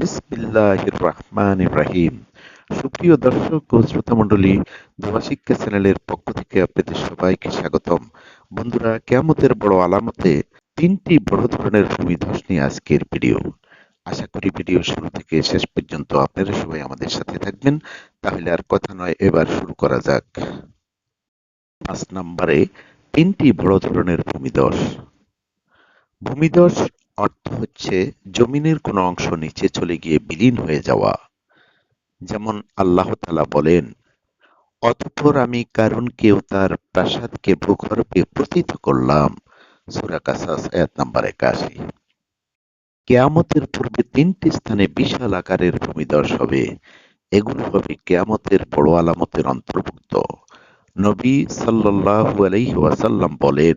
বিসমিল্লাহির সুপ্রিয় দর্শক ও শ্রোতামণ্ডলী দোয়া শিক্ষা চ্যানেলের পক্ষ থেকে আপনাদের সবাইকে স্বাগতম। বন্ধুরা বড় আলামতে তিনটি বড় ধরনের নিয়ে আজকের ভিডিও। আশা করি ভিডিও শুরু থেকে শেষ পর্যন্ত আপনারা সবাই আমাদের সাথে থাকবেন। তাহলে আর কথা নয়, এবার শুরু করা যাক। পাঁচ নম্বরে তিনটি বড় ধরনের ভূমিধস। ভূমিধস অর্থ হচ্ছে জমিনের কোনো অংশ নিচে চলে গিয়ে বিলীন হয়ে যাওয়া। যেমন আল্লাহ তালা বলেন, অতঃপর আমি কারণ কেউ তার প্রাসাদকে ভূগর্ভে প্রতীত করলাম। নাম্বার একাশি। কেয়ামতের পূর্বে তিনটি স্থানে বিশাল আকারের ভূমিধস হবে। এগুলো হবে কেয়ামতের বড় আলামতের অন্তর্ভুক্ত। নবী সাল্লাল্লাহু আলাইহি ওয়াসাল্লাম বলেন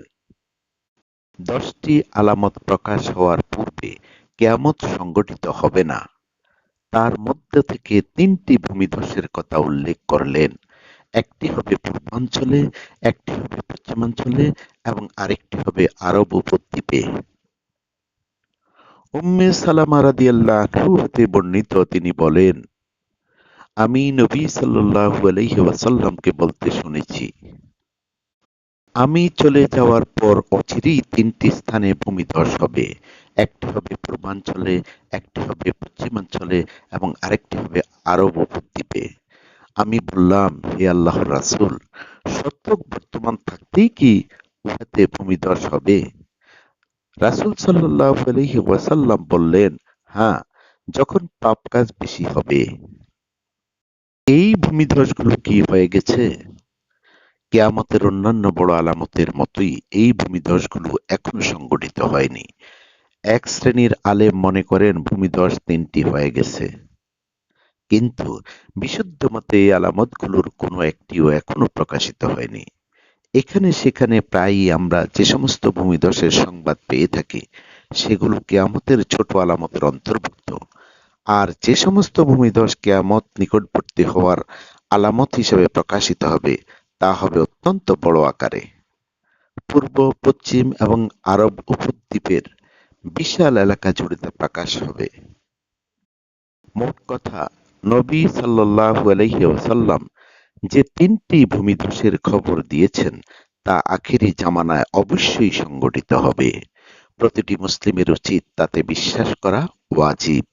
দশটি আলামত প্রকাশ হওয়ার পূর্বে কেয়ামত সংগঠিত হবে না। তার মধ্য থেকে তিনটি ভূমিধসের কথা উল্লেখ করলেন। একটি হবে পূর্বাঞ্চলে, একটি হবে পশ্চিমাঞ্চলে এবং আরেকটি হবে আরব উপদ্বীপে। উম্মে সালামা রাদিয়াল্লাহু হতে বর্ণিত তিনি বলেন, আমি নবী সাল্লাল্লাহু আলাইহি বলতে শুনেছি আমি চলে যাওয়ার পর অচিরেই তিনটি স্থানে ভূমিধস হবে। একটি হবে পূর্বাঞ্চলে, একটি হবে পশ্চিমাঞ্চলে এবং আরেকটি হবে আরব উপদ্বীপে। আমি বললাম, হে আল্লাহ রাসুল, সত্য বর্তমান থাকতেই কি উহাতে ভূমিধস হবে? রাসুল সাল্লাহ আলহি ওয়াসাল্লাম বললেন হ্যাঁ যখন পাপ কাজ বেশি হবে। এই ভূমিধসগুলো কি হয়ে গেছে? কেয়ামতের অন্যান্য বড় আলামতের মতোই এই ভূমিধসগুলো এখনও সংগঠিত হয়নি। এক শ্রেণির আলেম মনে করেন ভূমিধস তিনটি হয়ে গেছে। কিন্তু বিশুদ্ধ মতে এই আলামতগুলোর কোনো একটিও এখনও প্রকাশিত হয়নি। এখানে সেখানে প্রায়ই আমরা যে সমস্ত ভূমিধসের সংবাদ পেয়ে থাকি, সেগুলো কেয়ামতের ছোট আলামতের অন্তর্ভুক্ত। আর যে সমস্ত ভূমিধস কেয়ামত নিকটবর্তী হওয়ার আলামত হিসেবে প্রকাশিত হবে তা হবে অত্যন্ত বড় আকারে। পূর্ব, পশ্চিম এবং আরব উপদ্বীপের বিশাল এলাকা জুড়ে তা প্রকাশ হবে। মোট কথা, নবী সাল্লাল্লাহু আলাইহি ওয়াসাল্লাম যে তিনটি ভূমিধসের খবর দিয়েছেন, তা আখেরি জামানায় অবশ্যই সংগঠিত হবে। প্রতিটি মুসলিমের উচিত তাতে বিশ্বাস করা ওয়াজিব।